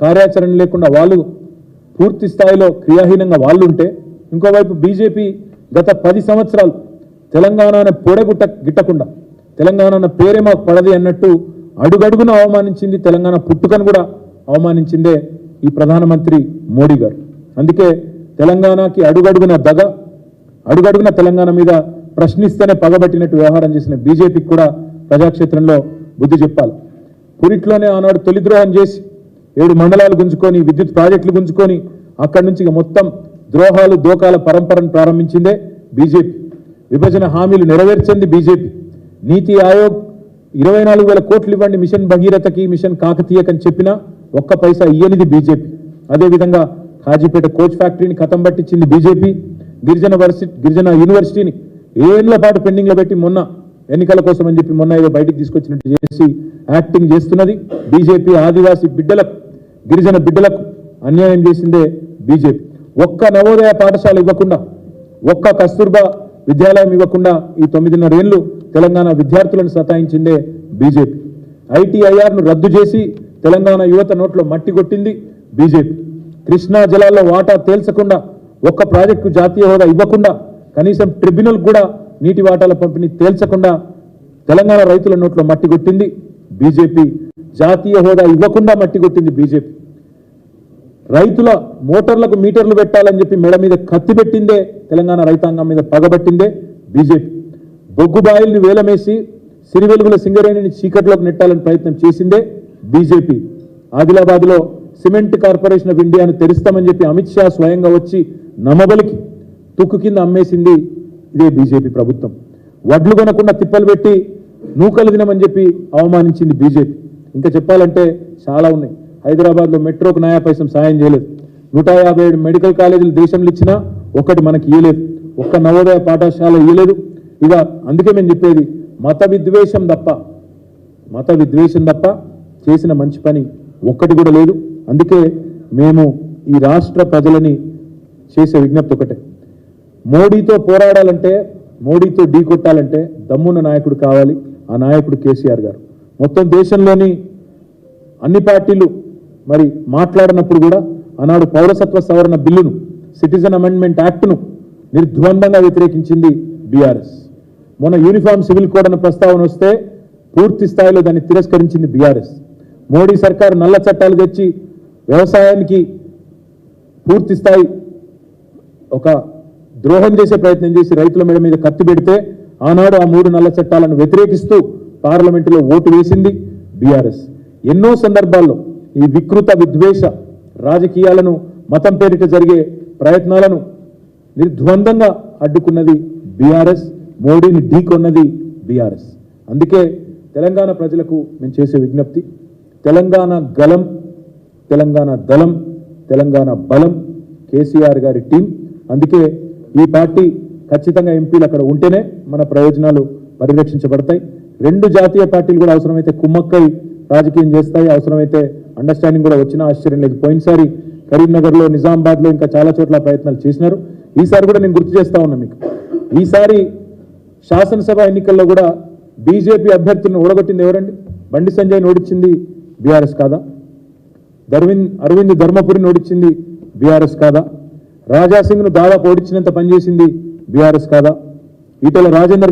కార్యాచరణ లేకుండా వాళ్ళు పూర్తి స్థాయిలో క్రియాహీనంగా వాళ్ళు ఉంటే ఇంకోవైపు బీజేపీ గత పది సంవత్సరాలు తెలంగాణను పొడగుట్ట గిట్టకుండా తెలంగాణ పేరే మాకు పడది అన్నట్టు అడుగడుగున అవమానించింది తెలంగాణ పుట్టుకను కూడా అవమానించిందే ఈ ప్రధానమంత్రి మోడీ గారు. అందుకే తెలంగాణకి అడుగడుగున దగ అడుగడుగున తెలంగాణ మీద ప్రశ్నిస్తేనే పగబట్టినట్టు వ్యవహారం చేసిన బీజేపీకి కూడా ప్రజాక్షేత్రంలో బుద్ధి చెప్పాలి. పురిట్లోనే ఆనాడు తొలి ద్రోహం చేసి ఏడు మండలాలు గుంజుకొని విద్యుత్ ప్రాజెక్టులు గుంజుకొని అక్కడి నుంచి మొత్తం ద్రోహాలు దోకాల పరంపరను ప్రారంభించిందే బీజేపీ. విభజన హామీలు నెరవేర్చింది బీజేపీ. నీతి ఆయోగ్ ఇరవై నాలుగు వేల కోట్లు ఇవ్వండి మిషన్ భగీరథకి మిషన్ కాకతీయకని చెప్పినా ఒక్క పైసా ఇయ్యనిది బీజేపీ. అదేవిధంగా కాజీపేట కోచ్ ఫ్యాక్టరీని కథం పట్టించింది బీజేపీ. గిరిజన వర్సి గిరిజన యూనివర్సిటీని ఏళ్ళ పాటు పెండింగ్లో పెట్టి మొన్న ఎన్నికల కోసం అని చెప్పి మొన్న ఏదో బయటికి తీసుకొచ్చినట్టు చేసి యాక్టింగ్ చేస్తున్నది బీజేపీ ఆదివాసీ బిడ్డలకు. గిరిజన బిడ్డలకు అన్యాయం చేసిందే బీజేపీ. ఒక్క నవోదయ పాఠశాల ఇవ్వకుండా ఒక్క కస్తూర్బా విద్యాలయం ఇవ్వకుండా ఈ తొమ్మిదిన్నర ఏళ్ళు తెలంగాణ విద్యార్థులను సతాయించిందే బీజేపీ. ఐటీఐఆర్ను రద్దు చేసి తెలంగాణ యువత నోట్లో మట్టి కొట్టింది బీజేపీ. కృష్ణా జలాల్లో వాటా తేల్చకుండా ఒక్క ప్రాజెక్టు జాతీయ హోదా ఇవ్వకుండా కనీసం ట్రిబ్యునల్ కూడా నీటి వాటాల పంపిణీ తేల్చకుండా తెలంగాణ రైతుల నోట్లో మట్టి కొట్టింది బీజేపీ. జాతీయ హోదా ఇవ్వకుండా మట్టి కొట్టింది బీజేపీ. రైతుల మోటార్లకు మీటర్లు పెట్టాలని చెప్పి మెడ మీద కత్తి పెట్టిందే తెలంగాణ రైతాంగం మీద పగబట్టిందే బీజేపీ. బొగ్గుబాయిల్ని వేలమేసి సిరివెలుగుల సింగరేణిని చీకట్లోకి నెట్టాలని ప్రయత్నం చేసిందే బీజేపీ. ఆదిలాబాద్లో సిమెంట్ కార్పొరేషన్ ఆఫ్ ఇండియాను తెరుస్తామని చెప్పి అమిత్ షా స్వయంగా వచ్చి నమ్మబలికి తుక్కు కింద అమ్మేసింది ఇదే బీజేపీ ప్రభుత్వం. వడ్లు కొనకుండా తిప్పలు పెట్టి నూకలు తినమని చెప్పి అవమానించింది బీజేపీ. ఇంకా చెప్పాలంటే చాలా ఉన్నాయి. హైదరాబాద్లో మెట్రోకు నయా పైసం సాయం చేయలేదు. నూట యాభై ఏడు మెడికల్ కాలేజీలు దేశంలో ఇచ్చినా ఒక్కటి మనకి ఇయ్యలేదు. ఒక్క నవోదయ పాఠశాల ఇయ్యలేదు. ఇక అందుకే మేము చెప్పేది మత విద్వేషం తప్ప మత విద్వేషం తప్ప చేసిన మంచి పని ఒక్కటి కూడా లేదు. అందుకే మేము ఈ రాష్ట్ర ప్రజలని చేసే విజ్ఞప్తి ఒకటే. మోడీతో పోరాడాలంటే మోడీతో ఢీ కొట్టాలంటే దమ్మున్న నాయకుడు కావాలి. ఆ నాయకుడు కేసీఆర్ గారు. మొత్తం దేశంలోని అన్ని పార్టీలు మరి మాట్లాడినప్పుడు కూడా ఆనాడు పౌరసత్వ సవరణ బిల్లును సిటిజన్ అమెండ్మెంట్ యాక్ట్ను నిర్ద్వందంగా వ్యతిరేకించింది బీఆర్ఎస్. మొన్న యూనిఫామ్ సివిల్ కోడ్ అన్న ప్రస్తావన వస్తే పూర్తి స్థాయిలో దాన్ని తిరస్కరించింది బీఆర్ఎస్. మోడీ సర్కారు నల్ల చట్టాలు తెచ్చి వ్యవసాయానికి పూర్తి స్థాయి ఒక ద్రోహం చేసే ప్రయత్నం చేసి రైతుల మీద మీద కత్తి పెడితే ఆనాడు ఆ మూడు నల్ల చట్టాలను వ్యతిరేకిస్తూ పార్లమెంటులో ఓటు వేసింది బీఆర్ఎస్. ఎన్నో సందర్భాల్లో ఈ వికృత విద్వేష రాజకీయాలను మతం పేరిట జరిగే ప్రయత్నాలను నిర్ద్వందంగా అడ్డుకున్నది బీఆర్ఎస్ మోడీని ఢీకొన్నది బీఆర్ఎస్. అందుకే తెలంగాణ ప్రజలకు మేము చేసే విజ్ఞప్తి తెలంగాణ గలం తెలంగాణ దళం తెలంగాణ బలం కేసీఆర్ గారి టీం. అందుకే ఈ పార్టీ ఖచ్చితంగా ఎంపీలు అక్కడ ఉంటేనే మన ప్రయోజనాలు పరిరక్షించబడతాయి. రెండు జాతీయ పార్టీలు కూడా అవసరమైతే కుమ్మక్కై రాజకీయం చేస్తాయి. అవసరమైతే అండర్స్టాండింగ్ కూడా వచ్చినా ఆశ్చర్యం లేదు. పోయినసారి కరీంనగర్లో నిజామాబాద్లో ఇంకా చాలా చోట్ల ప్రయత్నాలు చేసినారు. ఈసారి కూడా నేను గుర్తు చేస్తా ఉన్నా మీకు. ఈసారి శాసనసభ ఎన్నికల్లో కూడా బీజేపీ అభ్యర్థులను ఓడగొట్టింది ఎవరండి? బండి సంజయ్ ఓడించింది బీఆర్ఎస్ కాదా? దర్వింద్ అరవింద్ ధర్మపురిని ఓడించింది బీఆర్ఎస్ కాదా? రాజాసింగ్ను దాదాపు ఓడించినంత పనిచేసింది బీఆర్ఎస్ కాదా? ఈటల రాజేందర్